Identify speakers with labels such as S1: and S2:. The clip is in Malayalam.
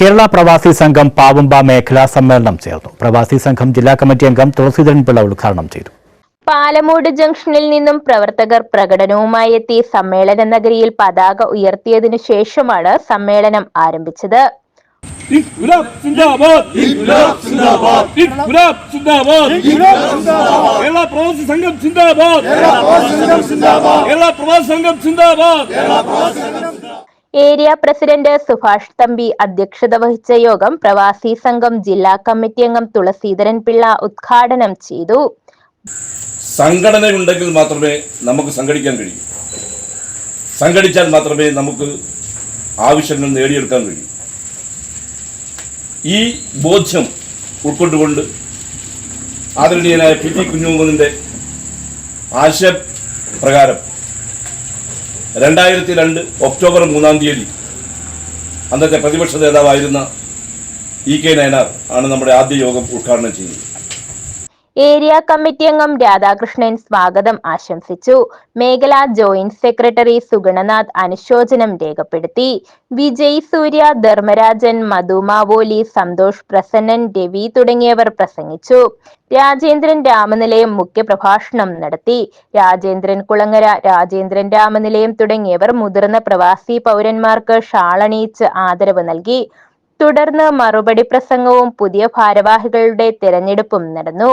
S1: കേരള പ്രവാസി സംഘം പാവുമ്പ മേഖലാ സമ്മേളനം ചേർന്നു. പ്രവാസി സംഘം ജില്ലാ കമ്മിറ്റി അംഗം തുളസീധരൻ പിള്ള ഉദ്ഘാടനം ചെയ്തു.
S2: പാലമൂട് ജംഗ്ഷനിൽ നിന്നും പ്രവർത്തകർ പ്രകടനവുമായി എത്തി സമ്മേളന നഗരിയിൽ പതാക ഉയർത്തിയതിനു ശേഷമാണ് സമ്മേളനം ആരംഭിച്ചത്.
S3: സംഘം സിന്ദാബാദ് കേരള പ്രവാസി സംഘം സിന്ദാബാദ്
S2: ഏരിയ പ്രസിഡന്റ് സുഭാഷ് തമ്പി അധ്യക്ഷത വഹിച്ച യോഗം പ്രവാസി സംഘം ജില്ലാ കമ്മിറ്റി അംഗം തുളസീധരൻ പിള്ള ഉദ്ഘാടനം ചെയ്തു.
S4: സംഘടനയുണ്ടെങ്കിൽ മാത്രമേ നമുക്ക് സംഘടിക്കാൻ കഴിയൂ. സംഘടിച്ചാൽ മാത്രമേ നമുക്ക് ആവശ്യങ്ങൾ നേടിയെടുക്കാൻ കഴിയൂ. ഈ ബോധ്യം ഉൾക്കൊണ്ടുകൊണ്ട് ആദരണീയനായ പി ടി കുഞ്ഞുമുഖത്തിന്റെ ആശയപ്രകാരം രണ്ടായിരത്തി രണ്ട് ഒക്ടോബർ മൂന്നാം തീയതി അന്നത്തെ പ്രതിപക്ഷ നേതാവായിരുന്ന ഇ കെ നയനാർ ആണ് നമ്മുടെ ആദ്യ യോഗം ഉദ്ഘാടനം ചെയ്യുന്നത്.
S2: ഏരിയ കമ്മിറ്റി അംഗം രാധാകൃഷ്ണൻ സ്വാഗതം ആശംസിച്ചു. മേഖലാ ജോയിന്റ് സെക്രട്ടറി സുഗണനാഥ് അനുശോചനം രേഖപ്പെടുത്തി. വിജയ് സൂര്യ ധർമ്മരാജൻ മധുമാവോലി സന്തോഷ് പ്രസന്നൻ രവി തുടങ്ങിയവർ പ്രസംഗിച്ചു. രാജേന്ദ്രൻ രാമനിലയം മുഖ്യപ്രഭാഷണം നടത്തി. രാജേന്ദ്രൻ കുളങ്ങര രാജേന്ദ്രൻ രാമനിലയം തുടങ്ങിയവർ മുതിർന്ന പ്രവാസി പൗരന്മാർക്ക് ഷാളണിയിച്ച് ആദരവ് നൽകി. തുടർന്ന് മറുപടി പ്രസംഗവും പുതിയ ഭാരവാഹികളുടെ തിരഞ്ഞെടുപ്പും നടന്നു.